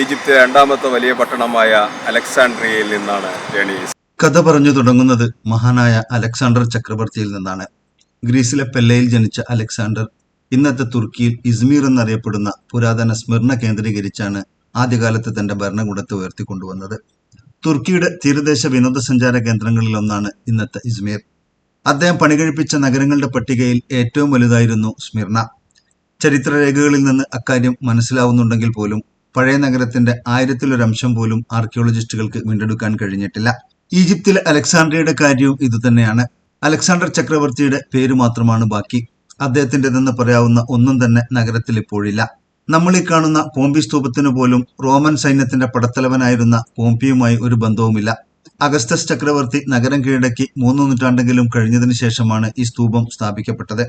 ഈജിപ്തിലെ രണ്ടാമത്തെ വലിയ പട്ടണമായ അലക്സാണ്ട്രിയയിൽ നിന്നാണ് ലേണീസ് കഥ പറഞ്ഞു തുടങ്ങുന്നത് മഹാനായ അലക്സാണ്ടർ ചക്രവർത്തിയിൽ നിന്നാണ്. ഗ്രീസിലെ പെല്ലയിൽ ജനിച്ച അലക്സാണ്ടർ ഇന്നത്തെ തുർക്കിയിൽ ഇസ്മീർ എന്നറിയപ്പെടുന്ന പുരാതന സ്മിർണ കേന്ദ്രീകരിച്ചാണ് ആദ്യകാലത്ത് തന്റെ ഭരണകൂടത്തെ ഉയർത്തിക്കൊണ്ടുവന്നത്. തുർക്കിയുടെ തീരദേശ വിനോദസഞ്ചാര കേന്ദ്രങ്ങളിൽ ഒന്നാണ് ഇന്നത്തെ ഇസ്മീർ. അദ്ദേഹം പണികഴിപ്പിച്ച നഗരങ്ങളുടെ പട്ടികയിൽ ഏറ്റവും വലുതായിരുന്നു സ്മിർണ. ചരിത്രരേഖകളിൽ നിന്ന് അക്കാര്യം മനസ്സിലാവുന്നുണ്ടെങ്കിൽ പോലും പഴയ നഗരത്തിന്റെ ആയിരത്തിലൊരംശം പോലും ആർക്കിയോളജിസ്റ്റുകൾക്ക് വീണ്ടെടുക്കാൻ കഴിഞ്ഞിട്ടില്ല. ഈജിപ്തിലെ അലക്സാണ്ട്രിയയുടെ കാര്യവും ഇതുതന്നെയാണ് അലക്സാണ്ടർ ചക്രവർത്തിയുടെ പേര് മാത്രമാണ് ബാക്കി. അദ്ദേഹത്തിന്റെതെന്ന് പറയാവുന്ന ഒന്നും തന്നെ നഗരത്തിൽ ഇപ്പോഴില്ല. നമ്മൾ ഈ കാണുന്ന പോംപി സ്തൂപത്തിന് പോലും റോമൻ സൈന്യത്തിന്റെ പടത്തലവനായിരുന്ന പോംപിയുമായി ഒരു ബന്ധവുമില്ല. അഗസ്റ്റസ് ചക്രവർത്തി നഗരം കീഴടക്കി മൂന്ന് നൂറ്റാണ്ടെങ്കിലും കഴിഞ്ഞതിന് ശേഷമാണ് ഈ സ്തൂപം സ്ഥാപിക്കപ്പെട്ടത്.